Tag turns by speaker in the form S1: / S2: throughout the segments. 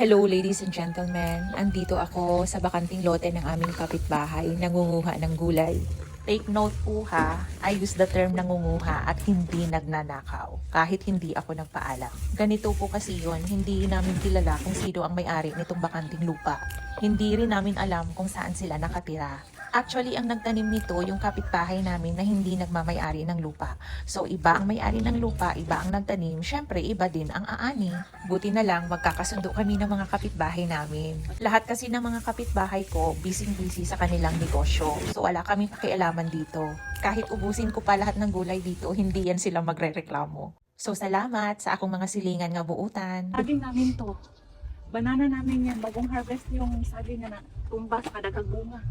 S1: Hello ladies and gentlemen, andito ako sa bakanting lote ng aming kapitbahay, nangunguha ng gulay. Take note po ha, I use the term nangunguha at hindi nagnanakaw, kahit hindi ako nagpaalam. Ganito po kasi yon, hindi namin kilala kung sino ang may-ari nitong bakanting lupa. Hindi rin namin alam kung saan sila nakatira. Actually, ang nagtanim nito yung kapitbahay namin na hindi nagmamay-ari ng lupa. So, iba ang may-ari ng lupa, iba ang nagtanim, syempre iba din ang aani. Buti na lang, magkakasundo kami ng mga kapitbahay namin. Lahat kasi ng mga kapitbahay ko, busy-busy sa kanilang negosyo. So, wala kaming pakialaman dito. Kahit ubusin ko pa lahat ng gulay dito, hindi yan sila magre-reklamo. So, salamat sa akong mga silingan nga buutan.
S2: Saging namin to. Banana namin yan. Bagong harvest yung saging na tumba sa kadagag bunga.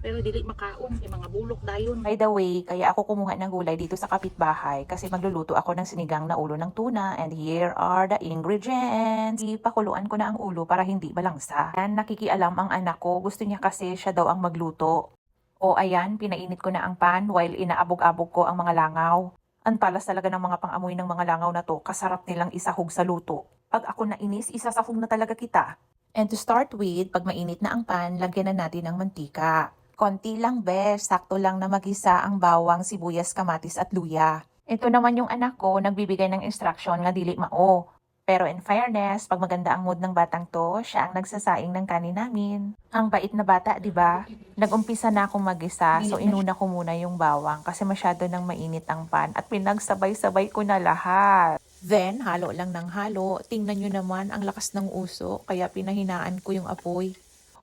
S2: Pero dili makaon. Yung mga bulok dayon.
S1: By the way, kaya ako kumuha ng gulay dito sa kapitbahay kasi magluluto ako ng sinigang na ulo ng tuna and here are the ingredients. Ipakuluan ko na ang ulo para hindi balangsa. Yan, nakikialam ang anak ko. Gusto niya kasi siya daw ang magluto. O ayan, pinainit ko na ang pan while inaabog-abog ko ang mga langaw. Ang talas talaga ng mga pangamoy ng mga langaw na to, kasarap nilang isahog sa luto. Pag ako nainis, isasahog na talaga kita. And to start with, pag mainit na ang pan, lagyan na natin ng mantika. Konti lang, bes. Sakto lang na magisa ang bawang, sibuyas, kamatis at luya. Ito naman yung anak ko, nagbibigay ng instruction nga dili mao. Pero in fairness, pag maganda ang mood ng batang to, siya ang nagsasaing ng kanin namin. Ang bait na bata, di ba? Nag-umpisa na akong magisa, so inuna ko muna yung bawang kasi masyado nang mainit ang pan at pinagsabay-sabay ko na lahat. Then, halo lang ng halo. Tingnan nyo naman ang lakas ng uso, kaya pinahinaan ko yung apoy.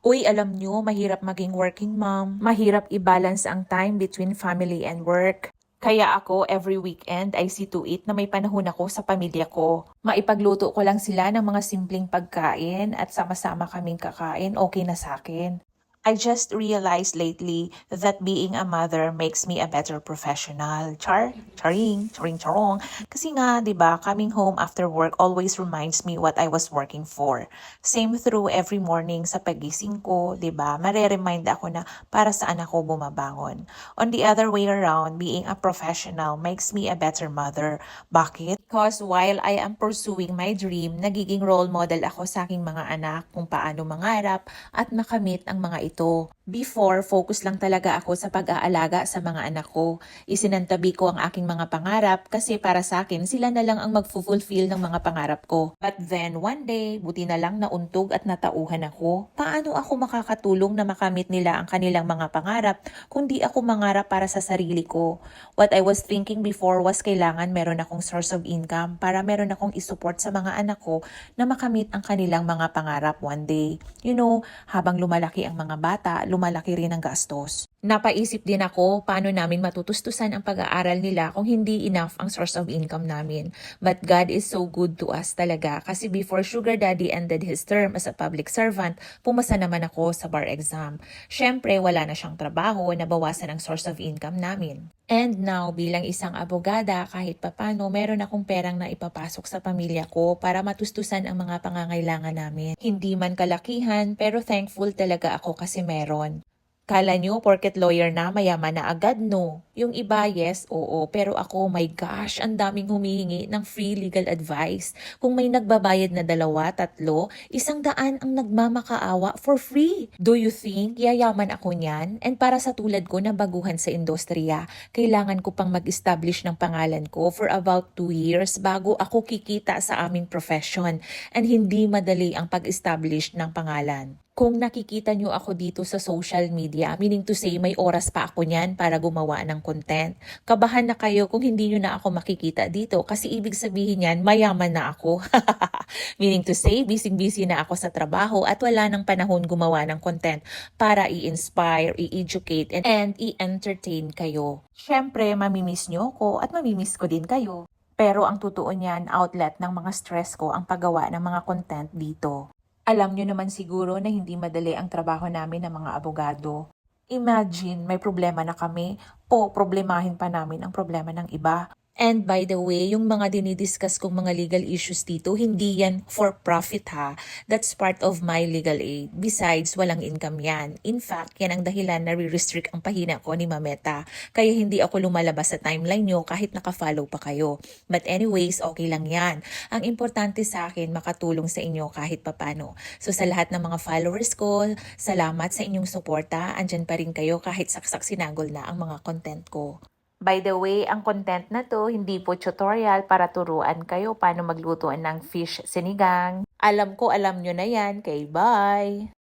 S1: Uy, alam nyo, mahirap maging working mom. Mahirap i-balance ang time between family and work. Kaya ako, every weekend, I see to it na may panahon ako sa pamilya ko. Maipagluto ko lang sila ng mga simpleng pagkain at sama-sama kaming kakain, okay na sa akin. I just realized lately that being a mother makes me a better professional. Char, charing, charing charong. Kasi nga, 'di ba, coming home after work always reminds me what I was working for. Same through every morning sa pagising ko, 'di ba? Mare-remind ako na para saan ako bumabangon. On the other way around, being a professional makes me a better mother. Bakit? Because while I am pursuing my dream, nagiging role model ako sa aking mga anak kung paano mangarap at makamit ang mga ito. Before, focus lang talaga ako sa pag-aalaga sa mga anak ko. Isinantabi ko ang aking mga pangarap kasi para sa akin, sila na lang ang mag-fulfill ng mga pangarap ko. But then, one day, buti na lang nauntog at natauhan ako. Paano ako makakatulong na makamit nila ang kanilang mga pangarap kung di ako mangarap para sa sarili ko? What I was thinking before was kailangan meron akong source of income para meron akong isupport sa mga anak ko na makamit ang kanilang mga pangarap one day. You know, habang lumalaki ang mga bata, lumalaki rin ang gastos. Napaisip din ako paano namin matutustusan ang pag-aaral nila kung hindi enough ang source of income namin. But God is so good to us talaga kasi before Sugar Daddy ended his term as a public servant, pumasa naman ako sa bar exam. Syempre, wala na siyang trabaho, nabawasan ang source of income namin. And now, bilang isang abogada, kahit papano, meron akong perang na ipapasok sa pamilya ko para matustusan ang mga pangangailangan namin. Hindi man kalakihan, pero thankful talaga ako kasi meron. Kala nyo, porket lawyer na, mayaman na agad, no? Yung iba, yes, oo. Pero ako, my gosh, ang daming humihingi ng free legal advice. Kung may nagbabayad na dalawa, tatlo, isang daan ang nagmamakaawa for free. Do you think yayaman ako niyan? And para sa tulad ko na baguhan sa industriya, kailangan ko pang mag-establish ng pangalan ko for about two years bago ako kikita sa aming profession. And hindi madali ang pag-establish ng pangalan. Kung nakikita nyo ako dito sa social media, meaning to say may oras pa ako niyan para gumawa ng content. Kabahan na kayo kung hindi nyo na ako makikita dito kasi ibig sabihin yan, mayaman na ako. meaning to say, busy-busy na ako sa trabaho at wala nang panahon gumawa ng content para i-inspire, i-educate, and, and i-entertain kayo. Siyempre, mamimiss nyo ko at mamimiss ko din kayo. Pero ang totoo niyan, outlet ng mga stress ko ang paggawa ng mga content dito. Alam nyo naman siguro na hindi madali ang trabaho namin ng mga abogado. Imagine, may problema na kami, po problemahin pa namin ang problema ng iba. And by the way, yung mga dinidiscuss kong mga legal issues dito, hindi yan for profit ha. That's part of my legal aid. Besides, walang income yan. In fact, yan ang dahilan na re-restrict ang pahina ko ni Mameta. Kaya hindi ako lumalabas sa timeline nyo kahit nakafollow pa kayo. But anyways, okay lang yan. Ang importante sa akin, makatulong sa inyo kahit papano. So sa lahat ng mga followers ko, salamat sa inyong suporta. Andyan pa rin kayo kahit saksak sinagol na ang mga content ko. By the way, ang content na to hindi po tutorial para turuan kayo paano magluto ng fish sinigang. Alam ko alam nyo na yan. Kay bye!